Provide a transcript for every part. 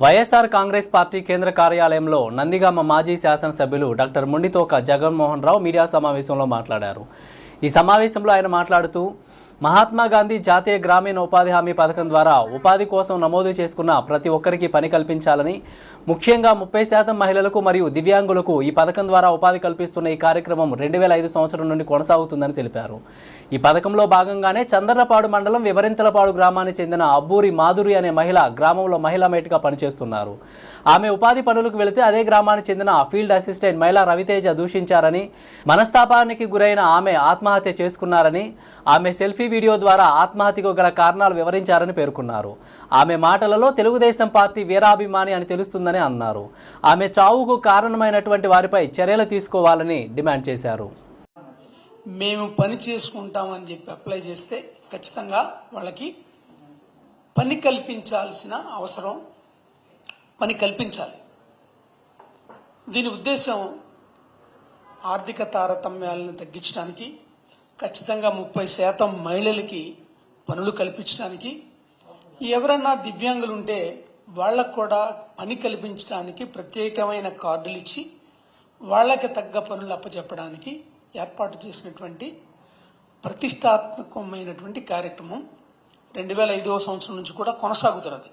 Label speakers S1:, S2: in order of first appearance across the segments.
S1: YSR Congress party కేంద్ర కార్యాలయంలో నందిగామ మాజీ శాసనసభ్యులు డాక్టర్ ముండితోక జగన్మోహన్ రావు మీడియా సమావేశంలో మాట్లాడారు. ఈ సమావేశంలో ఆయన మాట్లాడుతూ మహాత్మా గాంధీ జాతీయ గ్రామీణ ఉపాధి హామీ పథకం ద్వారా ఉపాధి కోసం నమోదు చేసుకున్న ప్రతి ఒక్కరికి పని కల్పించాలని ముఖ్యంగా ముప్పై శాతం మహిళలకు మరియు దివ్యాంగులకు ఈ పథకం ద్వారా ఉపాధి కల్పిస్తున్న ఈ కార్యక్రమం రెండు వేల ఐదు సంవత్సరం నుండి కొనసాగుతుందని తెలిపారు. ఈ పథకంలో భాగంగానే చందర్లపాడు మండలం వివరింతలపాడు గ్రామానికి చెందిన అబ్బూరి మాధురి అనే మహిళ గ్రామంలో మహిళా మేట్గా పనిచేస్తున్నారు. ఆమె ఉపాధి పనులకు వెళితే అదే గ్రామానికి చెందిన ఫీల్డ్ అసిస్టెంట్ మహిళా రవితేజ దూషించారని మనస్తాపానికి గురైన ఆమె ఆత్మహత్య చేసుకున్నారని ఆమె సెల్ఫీ వీడియో ద్వారా ఆత్మహత్యకు గల కారణాలు వివరించారని పేర్కొన్నారు. ఆమె మాటలలో తెలుగుదేశం పార్టీ వీరాభిమాని అని తెలుస్తుందని అన్నారు. ఆమె చావుకు కారణమైనటువంటి వారిపై చర్యలు తీసుకోవాలని డిమాండ్ చేశారు.
S2: మేము పని చేసుకుంటామని చెప్పి అప్లై చేస్తే ఖచ్చితంగా వాళ్ళకి పని కల్పించాల్సిన అవసరం పని కల్పించాలి. దీని ఉద్దేశం ఆర్థిక తారతమ్యాలను తగ్గించడానికి ఖచ్చితంగా ముప్పై శాతం మహిళలకి పనులు కల్పించడానికి ఎవరన్నా దివ్యాంగులు ఉంటే వాళ్ళకు కూడా పని కల్పించడానికి ప్రత్యేకమైన కార్డులు ఇచ్చి వాళ్ళకి తగ్గ పనులు అప్పచెప్పడానికి ఏర్పాటు చేసినటువంటి ప్రతిష్టాత్మకమైనటువంటి కార్యక్రమం రెండు వేల ఐదవ సంవత్సరం నుంచి కూడా కొనసాగుతున్నది.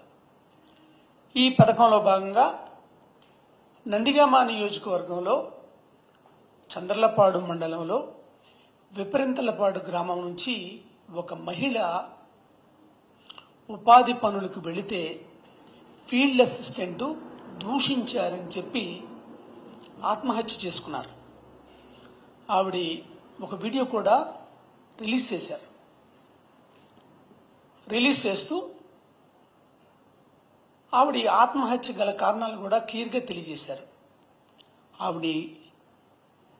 S2: ఈ పథకంలో భాగంగా నందిగామ నియోజకవర్గంలో చంద్రలపాడు మండలంలో విపరింతలపాడు గ్రామం నుంచి ఒక మహిళ ఉపాధి పనులకు వెళితే ఫీల్డ్ అసిస్టెంట్ దూషించారని చెప్పి ఆత్మహత్య చేసుకున్నారు. ఆవిడ ఒక వీడియో కూడా రిలీజ్ చేశారు. రిలీజ్ చేస్తూ ఆవిడ ఆత్మహత్య గల కారణాలు కూడా క్లియర్గా తెలియజేశారు. ఆవిడ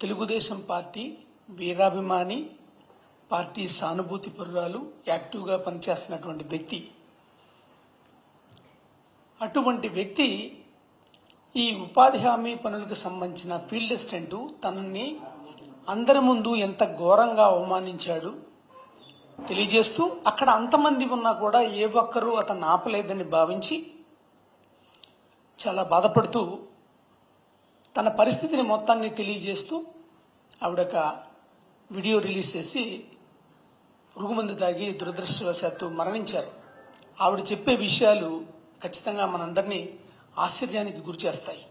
S2: తెలుగుదేశం పార్టీ వీరాభిమాని పార్టీ సానుభూతి పరురాలు యాక్టివ్గా పనిచేస్తున్నటువంటి వ్యక్తి. అటువంటి వ్యక్తి ఈ ఉపాధి హామీ పనులకు సంబంధించిన ఫీల్డ్ అసిస్టెంట్ తనని అందరి ముందు ఎంత ఘోరంగా అవమానించాడు తెలియజేస్తూ అక్కడ అంతమంది ఉన్నా కూడా ఏ ఒక్కరూ అతను ఆపలేదని భావించి చాలా బాధపడుతూ తన పరిస్థితిని మొత్తాన్ని తెలియజేస్తూ ఆవిడొక వీడియో రిలీజ్ చేసి పురుగుమందు తాగి దురదృష్టవశాత్తు మరణించారు. ఆవిడ చెప్పే విషయాలు ఖచ్చితంగా మనందరినీ ఆశ్చర్యానికి గురి చేస్తాయి